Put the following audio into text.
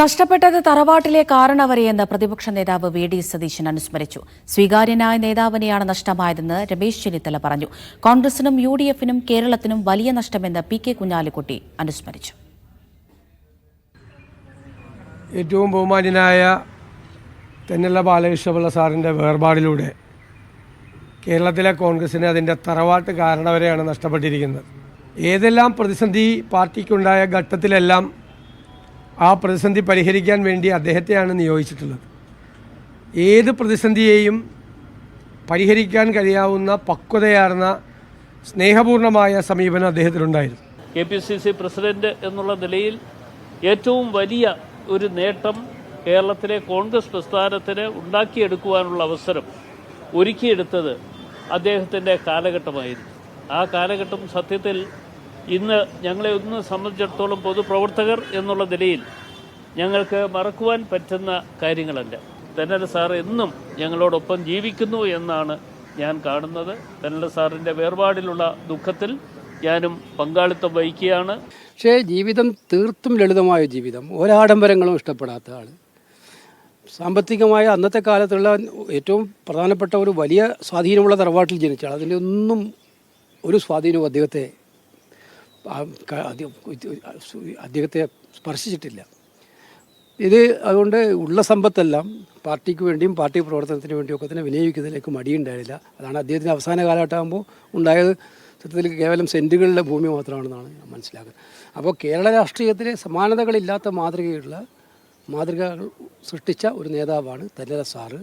നഷ്ടപ്പെട്ടത് തറവാട്ടിലെ കാരണവരെയെന്ന് പ്രതിപക്ഷ നേതാവ് വി ഡി സതീശൻ അനുസ്മരിച്ചു. സ്വീകാര്യനായ നേതാവിനെയാണ് നഷ്ടമായതെന്ന് രമേശ് ചെന്നിത്തല പറഞ്ഞു. കോൺഗ്രസിനും യു ഡി എഫിനും കേരളത്തിനും വലിയ നഷ്ടമെന്ന് പി കെ കുഞ്ഞാലിക്കുട്ടി അനുസ്മരിച്ചു. ഏറ്റവും ബഹുമാന്യനായ തെന്നല ബാലകൃഷ്ണപിള്ള സാറിന്റെ വേർപാടിലൂടെ കേരളത്തിലെ കോൺഗ്രസിന് അതിന്റെ തറവാട്ട് കാരണവരെയാണ് നഷ്ടപ്പെട്ടിരിക്കുന്നത്. ഏതെല്ലാം പ്രതിസന്ധി പാർട്ടിക്കുണ്ടായ ഘട്ടത്തിലെല്ലാം ആ പ്രതിസന്ധി പരിഹരിക്കാൻ വേണ്ടി അദ്ദേഹത്തെയാണ് നിയോഗിച്ചിട്ടുള്ളത്. ഏത് പ്രതിസന്ധിയെയും പരിഹരിക്കാൻ കഴിയാവുന്ന പക്വതയാർന്ന സ്നേഹപൂർണമായ സമീപനം അദ്ദേഹത്തിനുണ്ടായിരുന്നു K P C C president എന്നുള്ള നിലയിൽ ഏറ്റവും വലിയ ഒരു നേട്ടം കേരളത്തിലെ കോൺഗ്രസ് പ്രസ്ഥാനത്തിന് ഉണ്ടാക്കിയെടുക്കുവാനുള്ള അവസരം ഒരുക്കിയെടുത്തത് അദ്ദേഹത്തിന്റെ കാലഘട്ടമായിരുന്നു. ആ കാലഘട്ടം സത്യത്തിൽ ഇന്ന് ഞങ്ങളെ ഒന്ന് സംബന്ധിച്ചിടത്തോളം പൊതുപ്രവർത്തകർ എന്നുള്ള നിലയിൽ ഞങ്ങൾക്ക് മറക്കുവാൻ പറ്റുന്ന കാര്യങ്ങളല്ല. തെന്നല സാർ എന്നും ഞങ്ങളോടൊപ്പം ജീവിക്കുന്നു എന്നാണ് ഞാൻ കാണുന്നത്. തെന്നല സാറിന്റെ വേർപാടിലുള്ള ദുഃഖത്തിൽ ഞാനും പങ്കാളിത്തം വഹിക്കുകയാണ്. പക്ഷേ ജീവിതം തീർത്തും ലളിതമായ ജീവിതം. ഒരാഡംബരങ്ങളും ഇഷ്ടപ്പെടാത്ത ആൾ സാമ്പത്തികമായ അന്നത്തെ കാലത്തുള്ള ഏറ്റവും പ്രധാനപ്പെട്ട ഒരു വലിയ സ്വാധീനമുള്ള തറവാട്ടിൽ ജനിച്ചാൽ അതിന്റെ ഒന്നും ഒരു സ്വാധീനവും അദ്ദേഹത്തെ അദ്ദേഹത്തെ സ്പർശിച്ചിട്ടില്ല. ഇത് അതുകൊണ്ട് ഉള്ള സമ്പത്തെല്ലാം പാർട്ടിക്ക് വേണ്ടിയും പാർട്ടി പ്രവർത്തനത്തിന് വേണ്ടിയും ഒക്കെ തന്നെ വിനിയോഗിക്കുന്നതിലേക്ക് മടിയുണ്ടായില്ല അതാണ് അദ്ദേഹത്തിന്റെ അവസാന കാലഘട്ടമാകുമ്പോൾ ഉണ്ടായത് സത്യത്തിൽ കേവലം സെന്റുകളിലെ ഭൂമി മാത്രമാണെന്നാണ് ഞാൻ മനസ്സിലാക്കുന്നത്. അപ്പോൾ കേരള രാഷ്ട്രീയത്തിലെ സമാനതകളില്ലാത്ത മാതൃകയുള്ള മാതൃകകൾ സൃഷ്ടിച്ച ഒരു നേതാവാണ് തെന്നല സാറ്.